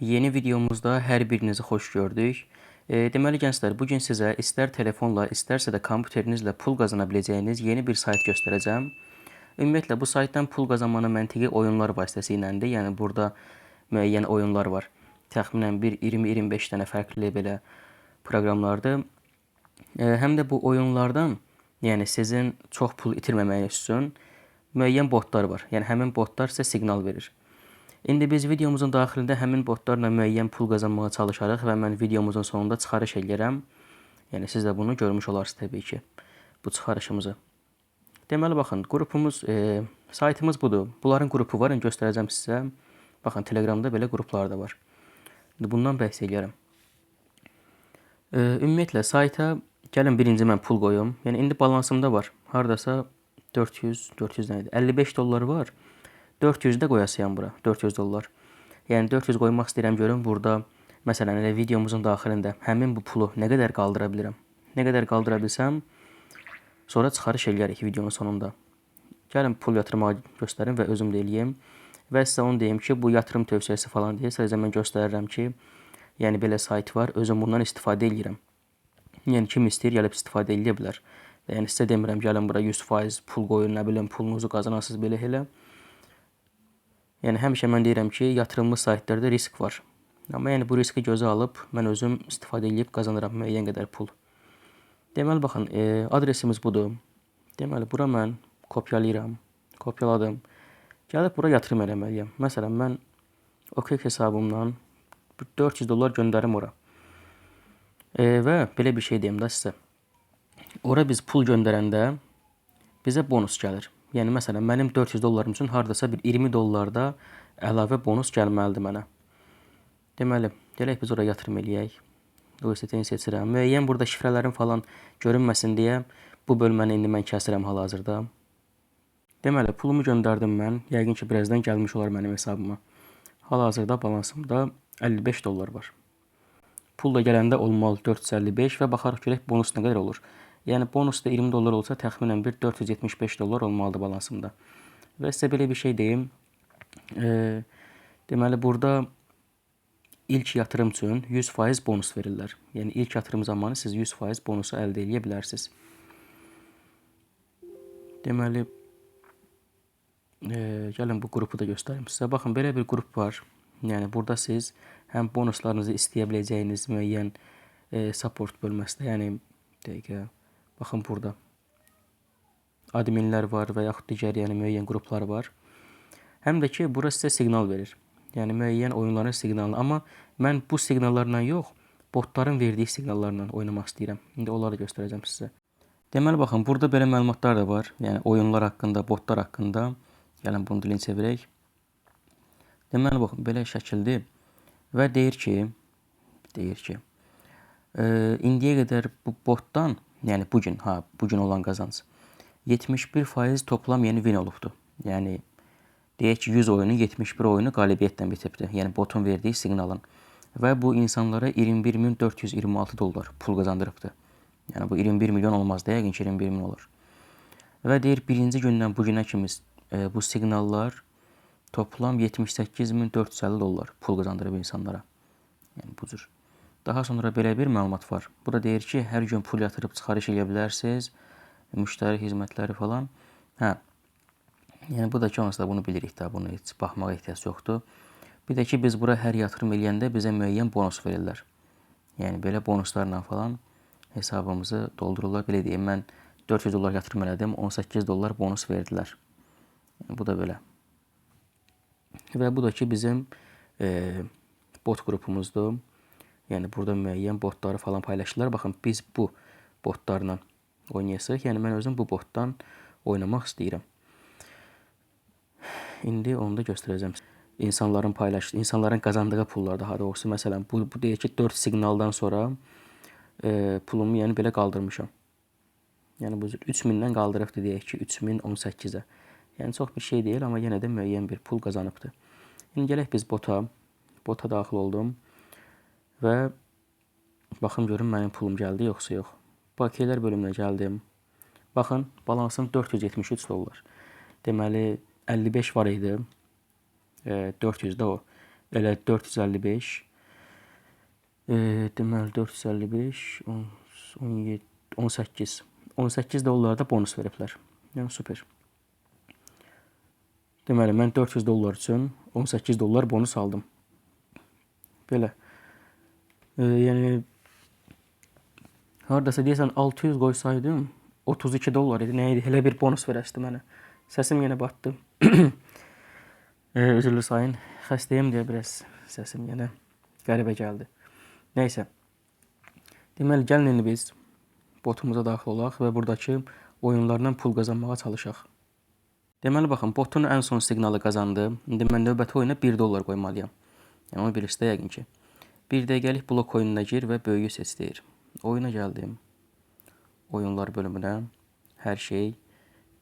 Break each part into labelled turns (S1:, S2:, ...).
S1: Yeni videomuzda hər birinizi xoş gördük. E, deməli gənclər, bu gün sizə istər telefonla, istərsə də kompüterinizlə pul qazana biləcəyiniz yeni bir sayt göstərəcəm. Ümumiyyətlə bu saytdan pul qazanmanın məntiqi oyunlar vasitəsilədir. Yəni burada müəyyən oyunlar var. Təxminən bir 20-25 dənə fərqli belə proqramlardır. E, həm də bu oyunlardan, yəni sizin çox pul itirməməyiniz üçün müəyyən botlar var. Yəni həmin botlar sizə siqnal verir. İndi biz videomuzun daxilində həmin botlarla müəyyən pul qazanmağa çalışarıq və mən videomuzun sonunda çıxarış eləyərəm. Yəni siz də bunu görmüş olarsınız təbii ki, bu çıxarışımızı. Deməli baxın, qrupumuz, e, saytımız budur. Bunların qrupu var, indi göstərəcəm sizə. Baxın, Telegramda belə qruplar da var. İndi bundan bəhs eləyərəm. E, ümumiyyətlə sayta gəlin birinci mən pul qoyum. Yəni indi balansımda var. Hardasa 400, 400 nə idi? 55 dollar var. 400 də qoyasıyam bura. 400 dollar. Yəni 400 qoymaq istəyirəm görüm burada məsələn elə videomuzun daxilində həmin bu pulu nə qədər qaldıra bilirəm. Nə qədər qaldıra bilsəm sonra çıxarış eləyərik videonun sonunda. Gəlin pul yatırmağı göstərim və özüm də eləyim. Və sizə onu deyim ki, bu yatırım tövsiyəsi falan deyil. Sadəcə mən göstərirəm ki, yəni belə sayt var, özüm bundan istifadə eləyirəm. Yəni kim istəyir gəlib istifadə edə bilər. Yəni sizə demirəm gəlin bura 100% pul qoyun, nə bilim pulunuzu qazanasınız belə elə. Yəni həmişə mən deyirəm ki, yatırımlı saytlarda risk var. Amma yəni bu riski gözə alıb mən özüm istifadə edib qazanıram müəyyən qədər pul. Deməli baxın, e, adresimiz budur. Deməli bura mən kopyalayıram. Kopyaladım. Gəlib bura yatırım eləməliyəm. Məsələn mən OKX hesabımdan 400 dollar göndərim ora. E, və belə bir şey deyim də sizə. Ora biz pul göndərəndə bizə bonus gəlir. Yəni məsələn mənim 400 dollarım üçün hardasa bir 20 dollar da əlavə bonus gəlməlidir mənə. Deməli, gələk biz ora yatırım eləyək. USDT-ni seçirəm. Müəyyən burada şifrələrim falan görünməsin deyə bu bölməni indi mən kəsirəm hal-hazırda. Deməli, pulumu göndərdim mən. Yəqin ki, birazdan gəlmiş olar mənim hesabıma. Hal-hazırda balansımda 55 dollar var. Pul da gələndə olmalı 455 və baxarıq görək bonus nə qədər olur. Yəni bonus da 20 dollar olsa təxminən bir 475 dollar olmalıdır balansımda. Və sizə belə bir şey deyim. E, deməli burada ilk yatırım üçün 100% bonus verirlər. Yəni ilk yatırım zamanı siz 100% bonusu əldə edə bilərsiniz. Deməli e, gəlin bu qrupu da göstərim sizə. Baxın belə bir qrup var. Yəni burada siz həm bonuslarınızı istəyə biləcəyiniz müəyyən e, support bölməsində, yəni dəqiqə Baxın burada. Adminlər var və yaxud digər yəni müəyyən qruplar var. Həm də ki, bura sizə siqnal verir. Yəni müəyyən oyunların siqnalını. Amma mən bu siqnallarla yox, botların verdiyi siqnallarla oynamaq istəyirəm. İndi onları göstərəcəm sizə. Deməli baxın, burada belə məlumatlar da var. Yəni oyunlar haqqında, botlar haqqında. Gəlin bunu dilini çevirək. Deməli baxın, belə şəkildir və deyir ki, deyir ki, e, indiyə qədər bu botdan Yəni bu gün, ha, bu gün olan qazanc 71% toplam yeni win olubdu. Yəni deyək ki, 100 oyunu 71 oyunu qalibiyyətlə bitiribdi. Yəni botun verdiyi siqnalın və bu insanlara 21426 dollar pul qazandırıbdı. Yəni bu 21 milyon olmaz da, yəqin ki 21 milyon olur. Və deyir birinci gündən bu günə kimi e, bu siqnallar toplam 78450 dollar pul qazandırıb insanlara. Yəni bu cür. Daha sonra belə bir məlumat var. Burada deyir ki, hər gün pul yatırıb çıxarış edə bilərsiniz. Müştəri xidmətləri falan. Hə. Yəni bu da ki, onsuz da bunu bilirik də, bunu heç baxmağa ehtiyac yoxdur. Bir də ki, biz bura hər yatırım eləyəndə bizə müəyyən bonus verirlər. Yəni belə bonuslarla falan hesabımızı doldururlar. Belə deyim, mən 400 dollar yatırım elədim, 18 dollar bonus verdilər. Yəni, bu da belə. Və bu da ki, bizim e, bot qrupumuzdur. Yəni burada müəyyən botları falan paylaşırlar. Baxın, biz bu botlarla oynayasaq, yəni mən özüm bu botdan oynamaq istəyirəm. İndi onu da göstərəcəm. İnsanların paylaşdığı, insanların qazandığı pullar daha doğrusu məsələn bu, bu deyək ki 4 siqnaldan sonra e, pulumu yəni belə qaldırmışam. Yəni bu 3000-dən qaldırıbdı deyək ki 3018-ə. Yəni çox bir şey deyil, amma yenə də müəyyən bir pul qazanıbdı. İndi gələk biz bota. Bota daxil oldum. Və baxım görüm mənim pulum gəldi yoxsa yox. Bakiyələr bölümünə gəldim. Baxın, balansım 473 dollar. Deməli 55 var idi. E, 400 də o. Elə 455. E, deməli 455 10, 17 18 18 dollarda bonus veriblər. Yəni super. Deməli mən 400 dollar üçün 18 dollar bonus aldım. Belə. E, yəni hardasa deyəsən 600 qoysaydım 32 dollar idi. Nə idi? Elə bir bonus verəşdi mənə. Səsim yenə batdı. e, üzrlü sayın. Xəstəyim deyə biraz səsim yenə qəribə gəldi. Nəysə. Deməli gəlin indi biz botumuza daxil olaq və buradakı oyunlardan pul qazanmağa çalışaq. Deməli baxın, botun ən son siqnalı qazandı. İndi mən növbəti oyuna 1 dollar qoymalıyam. Yəni onu bilirsiniz yəqin ki. 1 dəqiqəlik blok oyununa gir və böyüyü seç. Oyuna gəldim. Oyunlar bölümünə. Hər şey.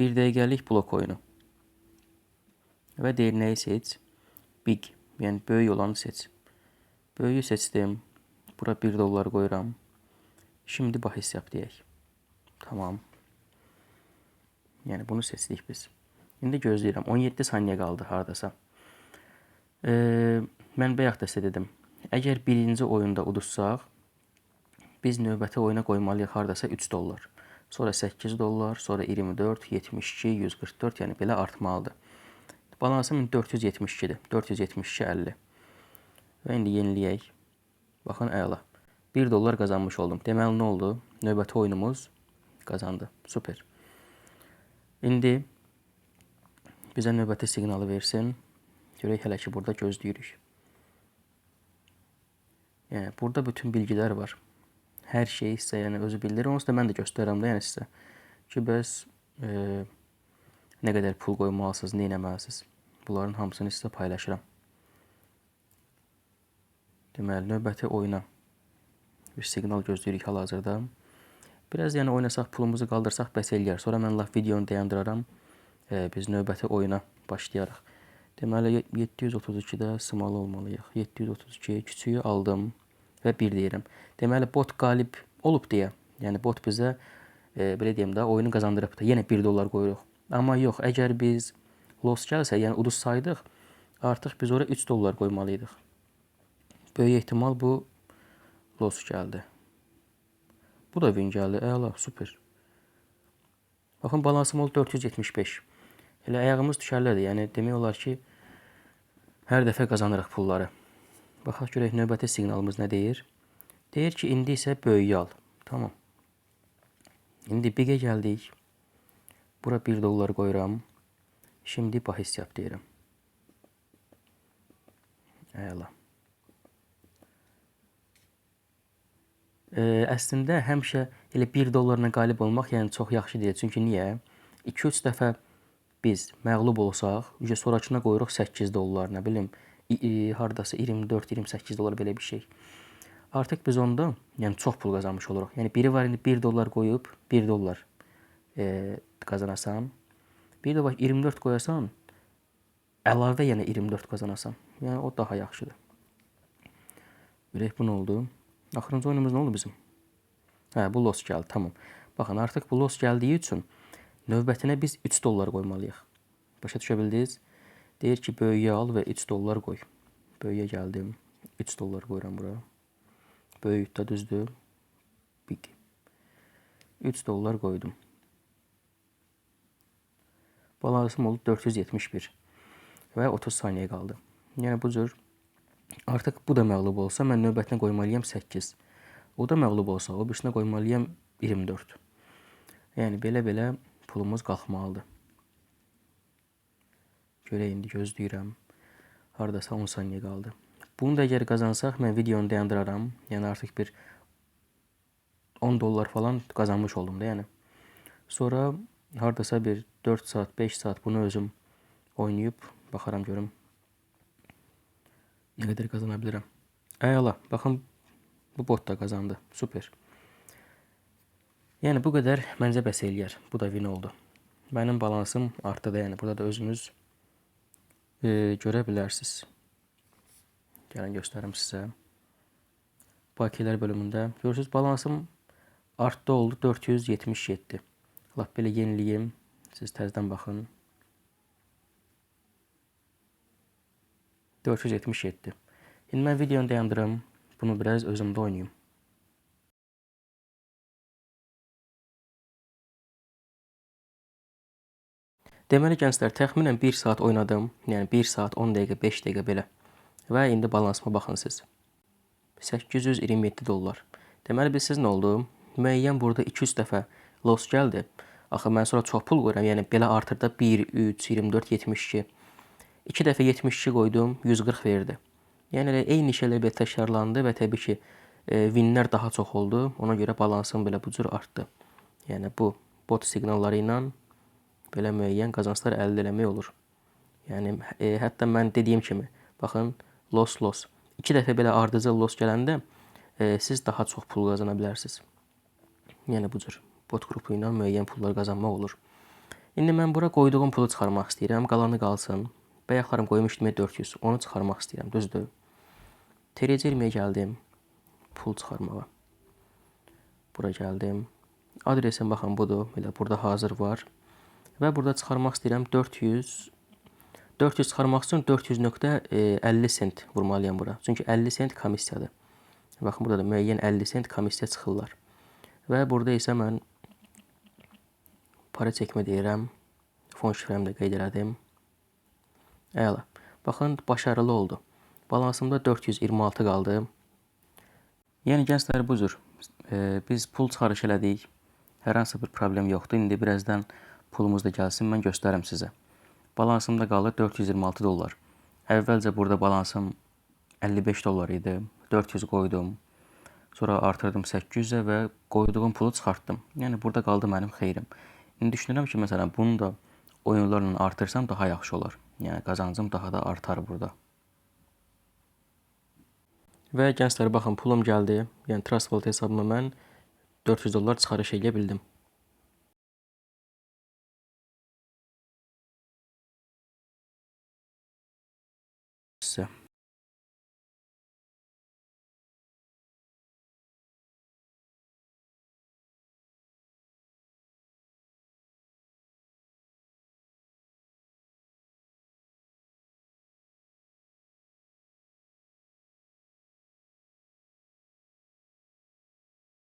S1: 1 dəqiqəlik blok oyunu. Və deyir nəyi seç? Big. Yəni böyük olanı seç. Böyüyü seçdim. Bura 1 dollar qoyuram. Şimdi bahis yap deyək. Tamam. Yəni bunu seçdik biz. İndi gözləyirəm. 17 saniyə qaldı hardasa. Ee, mən bayaq da dedim. Əgər birinci oyunda udursaq, biz növbəti oyuna qoymalıyıq hardasa 3 dollar. Sonra 8 dollar, sonra 24, 72, 144, yəni belə artmalıdır. Balansım 472-dir. 472 50. Və indi yeniləyək. Baxın əla. 1 dollar qazanmış oldum. Deməli nə oldu? Növbəti oyunumuz qazandı. Super. İndi bizə növbəti siqnalı versin. Görək hələ ki burada gözləyirik. Yəni burada bütün bilgilər var. Hər şey sizə yəni özü bildirir. Onsuz da mən də göstərirəm də yəni sizə. Ki bəs e, nə qədər pul qoymalısınız, nə etməlisiniz. Bunların hamısını sizə paylaşıram. Deməli növbəti oyuna bir siqnal gözləyirik hal-hazırda. Biraz yəni oynasaq, pulumuzu qaldırsaq bəs eləyər. Sonra mən laf videonu dayandıraram. E, biz növbəti oyuna başlayarıq. Deməli 732-də small olmalıyıq. 732 küçüyü aldım və 1 deyirəm. Deməli bot qalib olub deyə. Yəni bot bizə e, belə deyim də oyunu qazandırıb da. Yenə 1 dollar qoyuruq. Amma yox, əgər biz loss gəlsə, yəni uduz saydıq, artıq biz ora 3 dollar qoymalıydıq. Böyük ehtimal bu loss gəldi. Bu da win gəldi. Əla, super. Baxın, balansım oldu 475. Elə ayağımız düşərlərdir. Yəni demək olar ki, hər dəfə qazanırıq pulları. Baxaq görək növbəti siqnalımız nə deyir? Deyir ki, indi isə böyüyü al. Tamam. İndi bigə gəldik. Bura 1 dollar qoyuram. Şimdi bahis yap deyirəm. Əla. Ə, əslində həmişə elə 1 dollarla qalib olmaq yəni çox yaxşı deyil. Çünki niyə? 2-3 dəfə biz məğlub olsaq, ücə sonrakına qoyuruq 8 dollar, nə bilim, hardasa 24-28 dollar belə bir şey. Artıq biz onda yəni çox pul qazanmış oluruq. Yəni biri var indi 1 dollar qoyub 1 dollar e, qazanasan. Bir də bax 24 qoyasan, əlavə yenə 24 qazanasan. Yəni o daha yaxşıdır. Görək bu nə oldu? Axırıncı oyunumuz nə oldu bizim? Hə, bu los gəldi, tamam. Baxın, artıq bu los gəldiyi üçün növbətinə biz 3 dollar qoymalıyıq. Başa düşə bildiniz? Deyir ki, böyüyə al və 3 dollar qoy. Böyüyə gəldim. 3 dollar qoyuram bura. Böyük də düzdür. Big. 3 dollar qoydum. Balansım oldu 471 və 30 saniyə qaldı. Yəni bu cür Artıq bu da məğlub olsa, mən növbətinə qoymalıyam 8. O da məğlub olsa, o birisinə qoymalıyam 24. Yəni belə-belə pulumuz qalxmalıdır. Görək indi gözləyirəm. Hardasa 10 saniyə qaldı. Bunu da əgər qazansaq, mən videonu dayandıraram. Yəni artıq bir 10 dollar falan qazanmış oldum da, yəni. Sonra hardasa bir 4 saat, 5 saat bunu özüm oynayıb baxaram görüm nə qədər qazana bilirəm. Əla, baxın bu bot da qazandı. Super. Yəni bu qədər məncə bəs eləyər. Bu da win oldu. Mənim balansım artdı da, yəni burada da özünüz e, görə bilərsiniz. Gəlin göstərim sizə. Bakilər bölümündə görürsüz balansım artdı oldu 477. Lap belə yeniliyim. Siz təzədən baxın. 477. İndi mən videonu dayandırım. Bunu biraz özümdə oynayım. Deməli gənclər, təxminən 1 saat oynadım. Yəni 1 saat 10 dəqiqə, 5 dəqiqə belə. Və indi balansıma baxın siz. 827 dollar. Deməli bilirsiz nə oldu? Müəyyən burada 200 dəfə loss gəldi. Axı mən sonra çox pul qoyuram. Yəni belə artırda 1, 3, 24, 72. 2 dəfə 72 qoydum, 140 verdi. Yəni elə eyni şeylər belə təkrarlandı və təbii ki, e, winlər daha çox oldu. Ona görə balansım belə bu cür artdı. Yəni bu bot siqnalları ilə belə müəyyən qazanclar əldə eləmək olur. Yəni e, hətta mən dediyim kimi, baxın, loss loss. 2 dəfə belə ardıcıl loss gələndə e, siz daha çox pul qazana bilərsiniz. Yəni bu cür bot qrupu ilə müəyyən pullar qazanmaq olur. İndi mən bura qoyduğum pulu çıxarmaq istəyirəm, qalanı qalsın. Bayaqlarım qoymuşdum 400, onu çıxarmaq istəyirəm, düzdür? TRC-yə gəldim, pul çıxarmağa. Bura gəldim. Adresim baxın budur, elə burada hazır var. Və burada çıxarmaq istəyirəm 400 400 çıxarmaq üçün 400.50 sent vurmalıyam bura. Çünki 50 sent komissiyadır. Baxın burada da müəyyən 50 sent komissiya çıxırlar. Və burada isə mən para çəkmə deyirəm. Fon şifrəmi də qeyd elədim. Əla. Baxın, başarılı oldu. Balansımda 426 qaldı. Yəni gənclər bu cür. E, biz pul çıxarış elədik. Hər hansı bir problem yoxdur. İndi birazdan pulumuz da gəlsin, mən göstərim sizə. Balansımda qalır 426 dollar. Əvvəlcə burada balansım 55 dollar idi. 400 qoydum. Sonra artırdım 800-ə və qoyduğum pulu çıxartdım. Yəni burada qaldı mənim xeyrim. İndi düşünürəm ki, məsələn, bunu da oyunlarla artırsam daha yaxşı olar. Yəni qazancım daha da artar burada. Və gənclər baxın, pulum gəldi. Yəni Trustwallet hesabıma mən 400 dollar çıxarış edə bildim. ya.